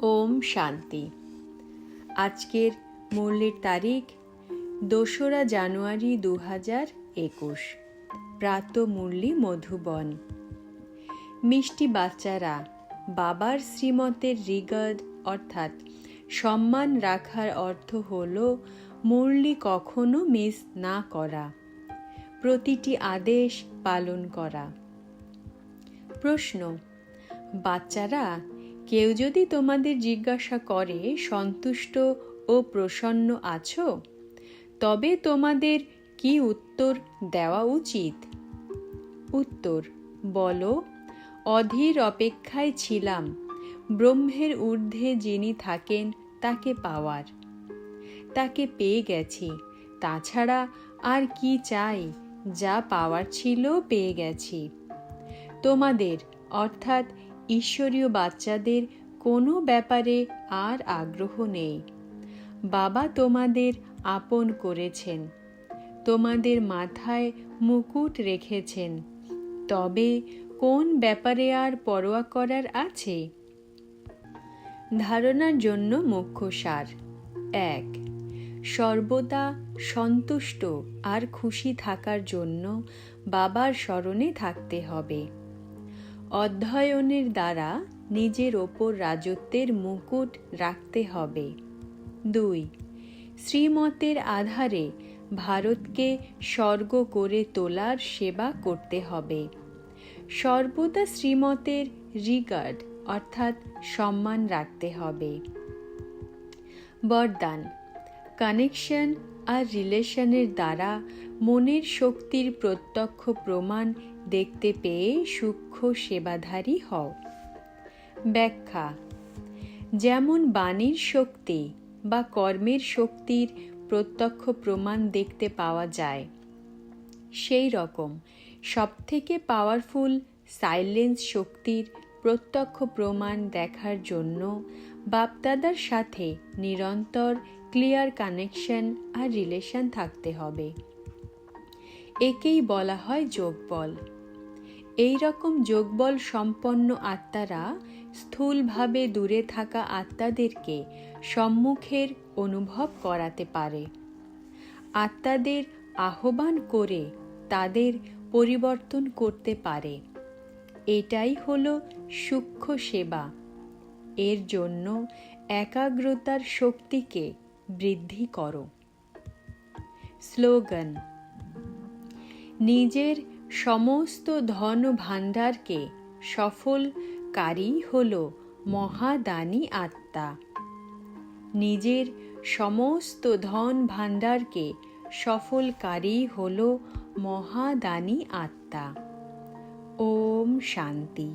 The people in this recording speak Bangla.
ওম শান্তি। আজকের মুরলির তারিখ দোসরা জানুয়ারি দু হাজার একুশ। প্রাত মুরলি মধুবন। মিষ্টি বাচ্চারা, বাবার শ্রীমতের রিগার্ড অর্থাৎ সম্মান রাখার অর্থ হল মুরলি কখনো মিস না করা। প্রতিটি আদেশ পালন করা। প্রশ্ন, বাচ্চারা কেউ যদি তোমাদের জিজ্ঞাসা করে, সন্তুষ্ট ও প্রসন্ন আছো, তবে তোমাদের কি উত্তর দেওয়া উচিত? উত্তর, বলো, অধীর অপেক্ষায় ছিলাম, ব্রহ্মের ঊর্ধ্বে যিনি থাকেন তাকে পাওয়ার। তাকে পেয়ে গেছি, তাছাড়া আর কি চাই, যা পাওয়ার ছিল পেয়ে গেছি। তোমাদের, অর্থাৎ ঈশ্বরীয় বাচ্চাদের কোনো ব্যাপারে আর আগ্রহ নেই। বাবা তোমাদের আপন করেছেন, তোমাদের মাথায় মুকুট রেখেছেন, তবে কোন ব্যাপারে আর পরোয়া করার আছে? ধারণার জন্য মুখ্য সার, এক, সর্বদা সন্তুষ্ট আর খুশি থাকার জন্য বাবার স্মরণে থাকতে হবে। অধ্যয়নের দ্বারা নিজের ওপর রাজত্বের মুকুট রাখতে হবে। দুই, শ্রীমতের আধারে ভারতকে স্বর্গ করে তোলার সেবা করতে হবে। সর্বদা শ্রীমতের রিগার্ড, অর্থাৎ সম্মান রাখতে হবে। বরদান কানেকশন আর রিলেশনের দ্বারা মনের শক্তির প্রত্যক্ষ প্রমাণ দেখতে পেয়ে সূক্ষ্ম সেবাধারী হও। ব্যাখ্যা, যেমন বাণীর শক্তি বা কর্মের শক্তির প্রত্যক্ষ প্রমাণ দেখতে পাওয়া যায়, সেই রকম সবথেকে পাওয়ারফুল সাইলেন্স শক্তির প্রত্যক্ষ প্রমাণ দেখার জন্য বাপদাদার সাথে নিরন্তর ক্লিয়ার কানেকশন আর রিলেশন থাকতে হবে। একেই বলা হয় যোগবল। এই রকম যোগবল সম্পন্ন আত্মারা স্থূলভাবে দূরে থাকা আত্মাদেরকে সম্মুখের অনুভব করাতে পারে। আত্মাদের আহ্বান করে তাদের পরিবর্তন করতে পারে। এটাই হল সূক্ষ্ম সেবা। এর জন্য একাগ্রতার শক্তিকে বৃদ্ধি করো। স্লোগান, নিজের সমস্ত ধন ভাণ্ডারকে সফলকারী হল মহাদানী আত্মা। নিজের সমস্ত ধন ভাণ্ডারকে সফলকারী হল মহাদানী আত্মা। ওম শান্তি।